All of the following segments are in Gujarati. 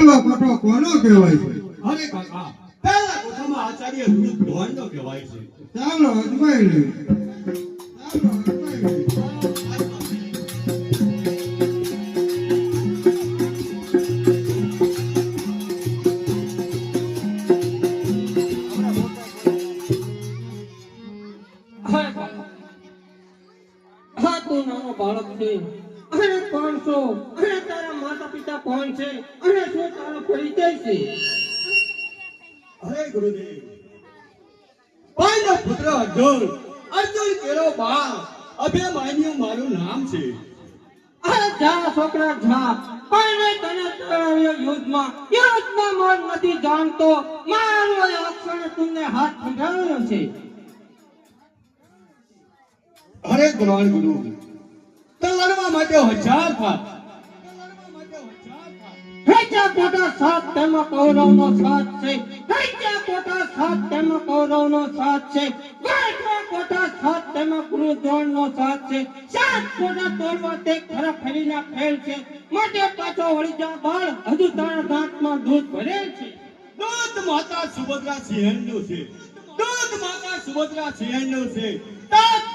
પહેલો પટો કોનો કહેવાય છે? અરે કાકા પહેલા કોઠામાં આચાર્ય રૂપ ભગવાનનો કહેવાય છે. ચાલો અજમાઈ લે. ચાલો અજમાઈ બાળક છે. અને કોણ છો? અને તારા માતા પિતા કોણ છે? અને શું તારો પરિચય છે? અરે ગુરુદેવ પાંડવ પુત્ર અર્જુન અર્જુન કેરો બા અભિમાન્યુ મારું નામ છે. અરે જા છોકરા જા. પણ તને તરાવ્યો યુદ્ધમાં. યુદ્ધમાં મન નથી જાણતો. મારો એ તુમને હાથ ફગાવ્યો છે. અરે ગુરુ ગુરુ માટે હજાર થાત હેજા પોતા સાત તેમાં કૌરવનો સાથ છે. હેજા પોતા સાત તેમાં કૌરવનો સાથ છે. ગાંઠવા પોતા સાત તેમાં ગુરુદ્રોણનો સાથ છે. સાત પોતા તોડવા તે ખરા ફરીના ખેલ છે. માટે પાછો વળી જા બાળ હજુ તારા દાંતમાં દૂધ ભરેલ છે. દૂધ માતા સુભદ્રા સિંહણનું છે. દૂધ માતા સુભદ્રા સિંહણનું છે.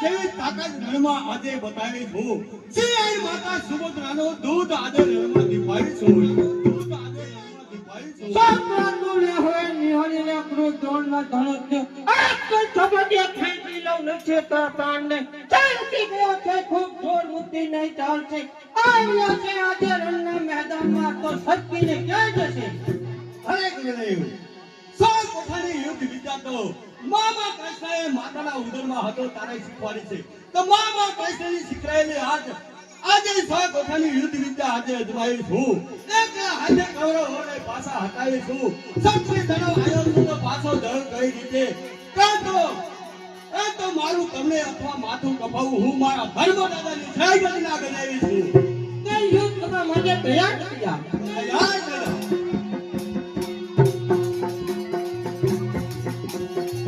જેવી તાકાત રણમાં આજે બતાવી છું? સિંહણ માતા સુભદ્રાનો દૂધ આજે રણમાં દીપાવી છું. દૂધ આજે રણમાં દીપાવી છું. સાકરાનું લે હોય નિહાળીને ગુરુદ્રોણના ધનુષ્ય એક ઝપટીએ ખેંચી લઉં નથી તારા પ્રાણને ચાલતી ગયો છે ખૂબ જોર મુદ્દી નહીં ચાલશે આવ્યો છે આજે રણના મેદાનમાં તો સટકીને ક્યાં જશે? અરે ગુરુદેવ સો કોઠાની યુદ્ધ મામા કૃષ્ણ એ માતાના ઉદરમાં હતો તારે શીખવાડી છે. તો મામા કૃષ્ણની શીખરાયેલી આજ આજે સો કોઠાની યુદ્ધ વિદ્યા આજે અજમાવી છું. એક હાથે કવરો હોને પાછા હટાવી છું. સૌથી ધનો આયો તો પાછો ધન કઈ રીતે? કાંતો એ તો મારું તમને અથવા માથું કપાવું હું મારા ધર્મ દાદાની જય ગણના ગણાવી છું. તે યુદ્ધ કરવા માટે તૈયાર થયા